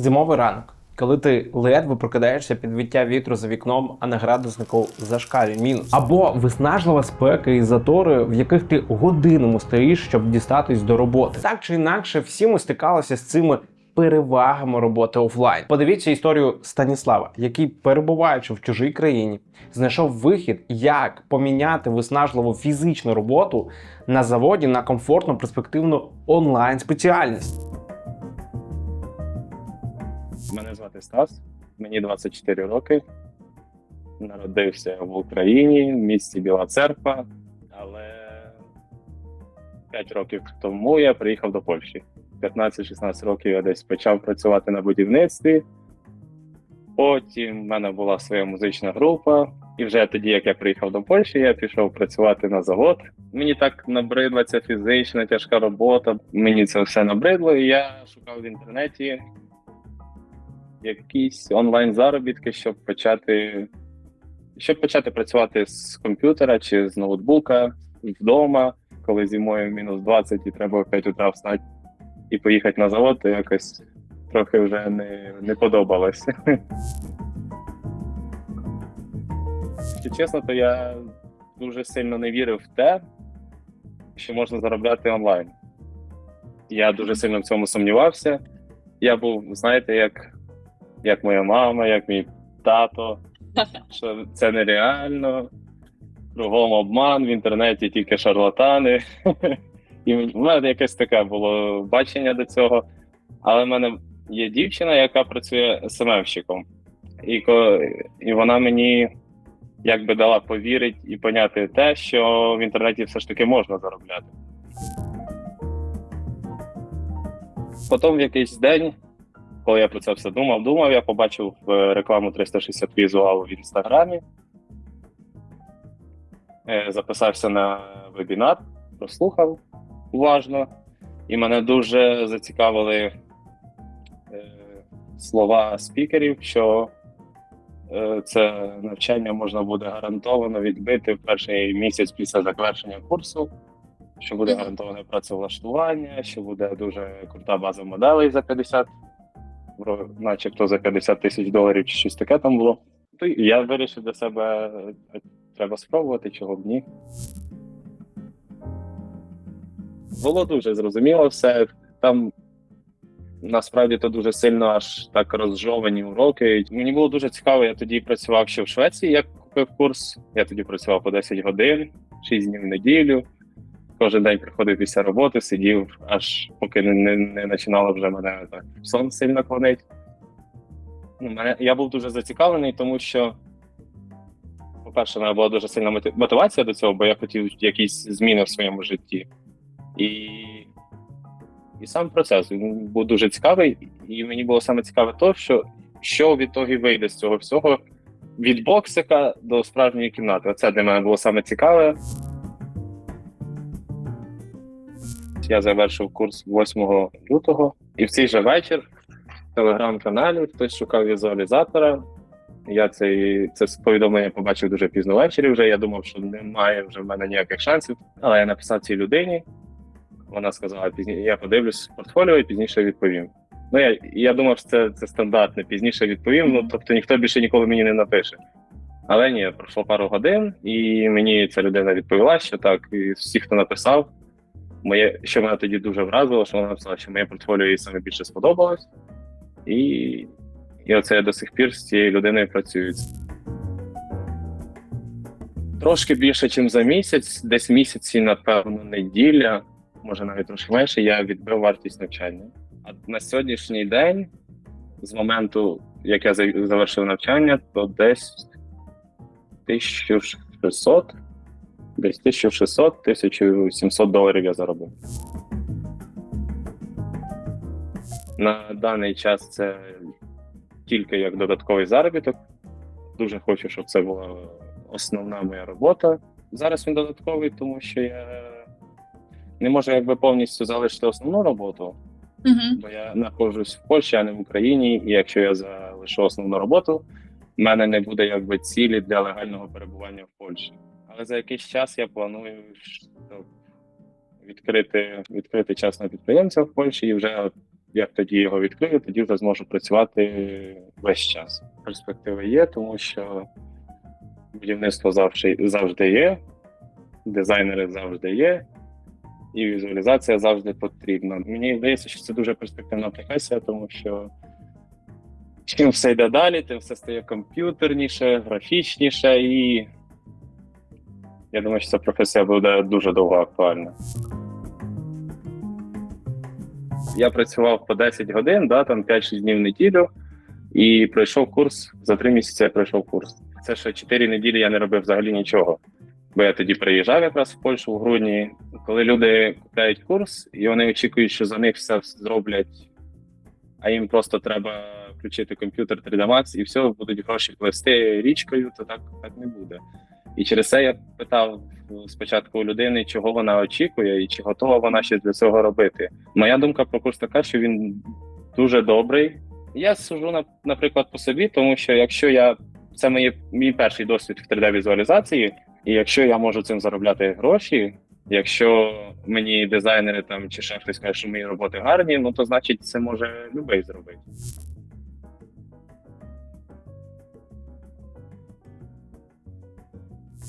Зимовий ранок, коли ти ледве прокидаєшся під віття вітру за вікном, а на градуснику зашкалює мінус. Або виснажлива спека і затори, в яких ти годинами стоїш, щоб дістатись до роботи. Так чи інакше, всі ми стикалися з цими. Перевагами роботи офлайн. Подивіться історію Станіслава, який, перебуваючи в чужій країні, знайшов вихід, як поміняти виснажливу фізичну роботу на заводі на комфортну перспективну онлайн спеціальність. Мене звати Стас, мені 24 роки. Народився в Україні, в місті Біла Церква, але 5 років тому я приїхав до Польщі. 15-16 років я десь почав працювати на будівництві. Потім в мене була своя музична група, і вже тоді, як я приїхав до Польщі, я пішов працювати на завод. Мені так набридла ця фізична тяжка робота. Мені це все набридло, і я шукав в інтернеті якісь онлайн заробітки, щоб почати, щоб почати працювати з комп'ютера чи з ноутбука вдома, коли зимою мінус 20 і треба в 5 утра встати і поїхати на завод, то якось трохи вже не, не подобалось. Якщо чесно, то я дуже сильно не вірив в те, що можна заробляти онлайн. Я дуже сильно в цьому сумнівався. Я був, знаєте, як як моя мама, як мій тато, що це нереально. Кругом обман в інтернеті тільки шарлатани. І в мене якесь таке було бачення до цього. Але в мене є дівчина, яка працює СММщиком. І, ко- і вона мені якби дала повірити і поняти те, що в інтернеті все ж таки можна заробляти. Потім в якийсь день коли я про це все думав, думав, я побачив е, рекламу 360 візуал в інстаграмі. Е, Записався на вебінар, прослухав уважно, і мене дуже зацікавили е, слова спікерів, що це навчання можна буде гарантовано відбити в перший місяць після завершення курсу. Що буде гарантоване працевлаштування, що буде дуже крута база моделей за 50 вро- начебто за 50 тисяч доларів чи щось таке там було. То я вирішив для себе, треба спробувати, чого б ні. Було дуже зрозуміло все. Там насправді то дуже сильно аж так розжовані уроки. Мені було дуже цікаво, я тоді працював ще в Швеції, як купив курс. Я тоді працював по 10 годин, 6 днів в неділю. Кожен день приходив після роботи, сидів, аж поки не, не, не починало вже мене так сон сильно клонить. Ну, я був дуже зацікавлений, тому що, по-перше, в мене була дуже сильна моти- мотивація до цього, бо я хотів якісь зміни в своєму житті. І, і сам процес він був дуже цікавий, і мені було саме цікаве то, що, що в ітогі вийде з цього всього від боксика до справжньої кімнати. Оце для мене було саме цікаве. Я завершив курс 8 лютого, і в цей же вечір в телеграм-каналі хтось шукав візуалізатора. Я цей, це повідомлення побачив дуже пізно ввечері. Вже я думав, що немає вже в мене ніяких шансів. Але я написав цій людині. Вона сказала, пізніше я подивлюсь портфоліо і пізніше відповім. Ну я, я думав, що це, це стандартне, пізніше відповім. Ну тобто ніхто більше ніколи мені не напише. Але ні, пройшло пару годин, і мені ця людина відповіла, що так, і всі, хто написав, моє, що мене тоді дуже вразило, що вона написала, що моє портфоліо їй саме більше сподобалось. І, і оце я до сих пір з цією людиною працюю. Трошки більше, ніж за місяць, десь місяці, напевно, неділя, може навіть трошки менше, я відбив вартість навчання. А на сьогоднішній день, з моменту, як я завершив навчання, то десь 1600 Десь 1600-1700 доларів я заробив. На даний час це тільки як додатковий заробіток. Дуже хочу, щоб це була основна моя робота. Зараз він додатковий, тому що я не можу якби повністю залишити основну роботу, Угу. бо я знаходжусь в Польщі, а не в Україні. І якщо я залишу основну роботу, в мене не буде якби цілі для легального перебування в Польщі. Але за якийсь час я планую щоб відкрити, відкрити частного підприємця в Польщі і вже як тоді його відкрию, тоді вже зможу працювати весь час. Перспективи є, тому що будівництво завжди, завжди є, дизайнери завжди є, і візуалізація завжди потрібна. Мені здається, що це дуже перспективна професія, тому що чим все йде далі, тим все стає комп'ютерніше, графічніше, і я думаю, що ця професія буде дуже довго актуальна. Я працював по 10 годин, да, там 5-6 днів в неділю, і пройшов курс. За 3 місяці я пройшов курс. Це ще 4 неділі я не робив взагалі нічого. Бо я тоді приїжджав якраз в Польщу в грудні. Коли люди купляють курс, і вони очікують, що за них все зроблять, а їм просто треба включити комп'ютер 3D Max і все, будуть гроші плести річкою, то так, так не буде. І через це я питав спочатку у людини, чого вона очікує, і чи готова вона ще для цього робити. Моя думка про курс така, що він дуже добрий. Я сужу на- наприклад по собі, тому що якщо я це моє мій перший досвід в 3D-візуалізації, і якщо я можу цим заробляти гроші, якщо мені дизайнери там чи ще хтось каже, що мої роботи гарні, ну то значить це може любий зробити.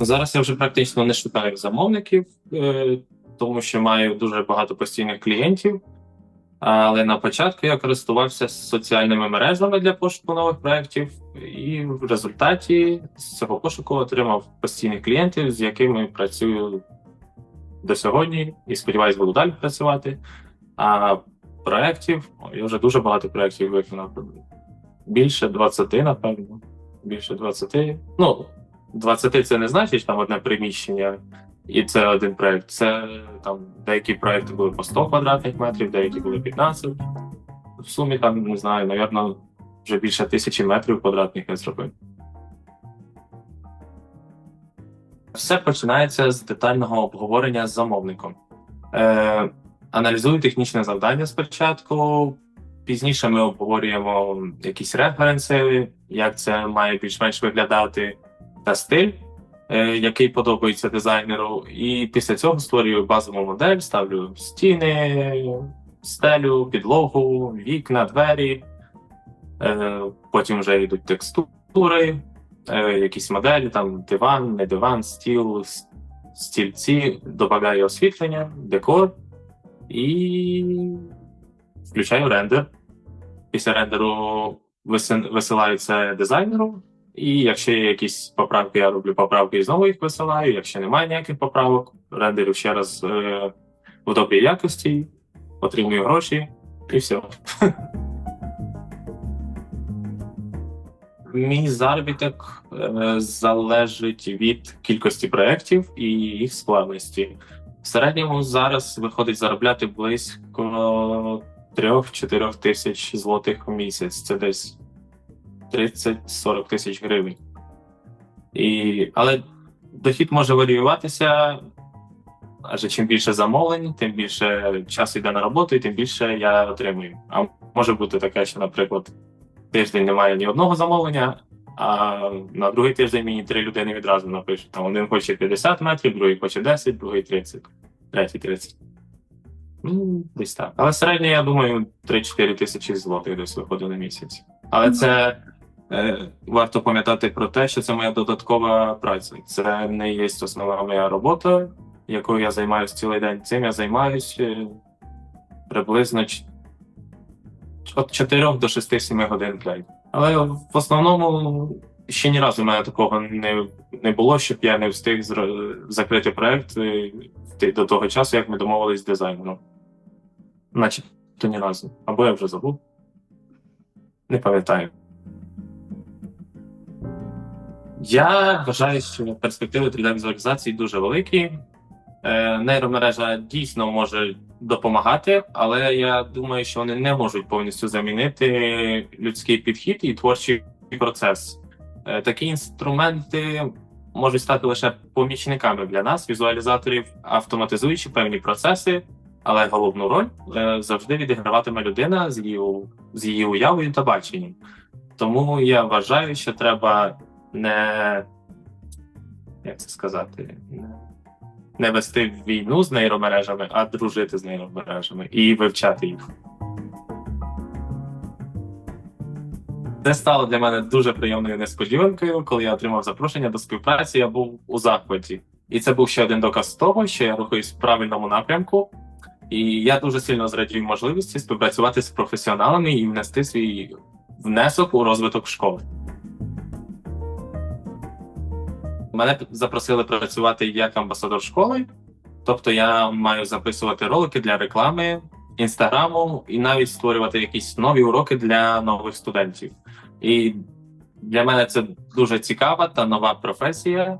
Зараз я вже практично не шукаю замовників, е, тому що маю дуже багато постійних клієнтів. Але на початку я користувався соціальними мережами для пошуку нових проєктів, і в результаті з цього пошуку отримав постійних клієнтів, з якими працюю до сьогодні, і сподіваюсь, буду далі працювати. А проєктів, я вже дуже багато проєктів виконав. Більше 20, напевно. Більше 20. Ну, 20 це не значить там одне приміщення, і це один проект. Це там деякі проекти були по 100 квадратних метрів, деякі були 15. В сумі там не знаю, навірно, вже більше тисячі метрів квадратних я зробив. Все починається з детального обговорення з замовником. Е, аналізую технічне завдання спочатку. Пізніше ми обговорюємо якісь референси, як це має більш-менш виглядати, та стиль, е, який подобається дизайнеру. І після цього створюю базову модель, ставлю стіни, стелю, підлогу, вікна, двері. Е, потім вже йдуть текстури, е, якісь моделі, там диван, не диван, стіл, стільці, додаю освітлення, декор і включаю рендер. Після рендеру це дизайнеру. І якщо є якісь поправки, я роблю поправки і знову їх висилаю. Якщо немає ніяких поправок, рендерю ще раз е, в добрій якості, отримую гроші і все. Мій заробіток е, залежить від кількості проєктів і їх складності. В середньому зараз виходить заробляти близько 3-4 тисяч злотих в місяць. Це десь 30-40 тисяч гривень. І, але дохід може варіюватися, адже чим більше замовлень, тим більше часу йде на роботу, і тим більше я отримую. А може бути таке, що, наприклад, тиждень немає ні одного замовлення, а на другий тиждень мені три людини відразу напишуть. Там один хоче 50 метрів, другий хоче 10, другий 30, третій 30. Ну, десь так. Але середньо, я думаю, 3-4 тисячі злотих десь виходить на місяць. Але це варто пам'ятати про те, що це моя додаткова праця. Це не є основна моя робота, якою я займаюся цілий день. Цим я займаюся приблизно від 4 до 6-7 годин в день. Але в основному ще ні разу в мене такого не, не було, щоб я не встиг закрити проект е, до того часу, як ми домовились з дизайнером. Наче то ні разу. Або я вже забув. Не пам'ятаю. Я вважаю, що перспективи 3D-візуалізації дуже великі. Е, нейромережа дійсно може допомагати, але я думаю, що вони не можуть повністю замінити людський підхід і творчий процес. Е, такі інструменти можуть стати лише помічниками для нас, візуалізаторів, автоматизуючи певні процеси, але головну роль е, завжди відіграватиме людина з її, з її уявою та баченням. Тому я вважаю, що треба не як це сказати, не, вести війну з нейромережами, а дружити з нейромережами і вивчати їх. Це стало для мене дуже приємною несподіванкою. Коли я отримав запрошення до співпраці, я був у захваті. І це був ще один доказ того, що я рухаюсь в правильному напрямку. І я дуже сильно зрадію можливості співпрацювати з професіоналами і внести свій внесок у розвиток школи. Мене запросили працювати як амбасадор школи, тобто я маю записувати ролики для реклами, інстаграму і навіть створювати якісь нові уроки для нових студентів. І для мене це дуже цікава та нова професія,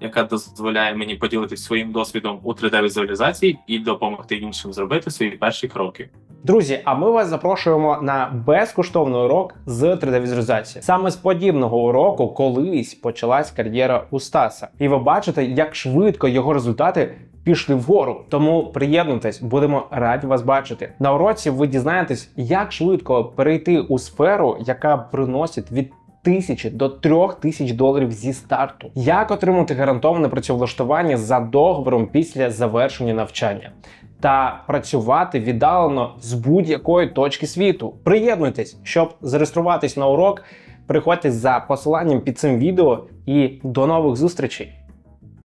яка дозволяє мені поділитися своїм досвідом у 3D-візуалізації і допомогти іншим зробити свої перші кроки. Друзі, а ми вас запрошуємо на безкоштовний урок з 3D-візуалізації. Саме з подібного уроку колись почалась кар'єра у Стаса, і ви бачите, як швидко його результати. Пішли вгору, тому приєднуйтесь, будемо раді вас бачити. На уроці ви дізнаєтесь, як швидко перейти у сферу, яка приносить від тисячі до трьох тисяч доларів зі старту. Як отримати гарантоване працевлаштування за договором після завершення навчання та працювати віддалено з будь-якої точки світу. Приєднуйтесь, щоб зареєструватись на урок. Приходьте за посиланням під цим відео і до нових зустрічей.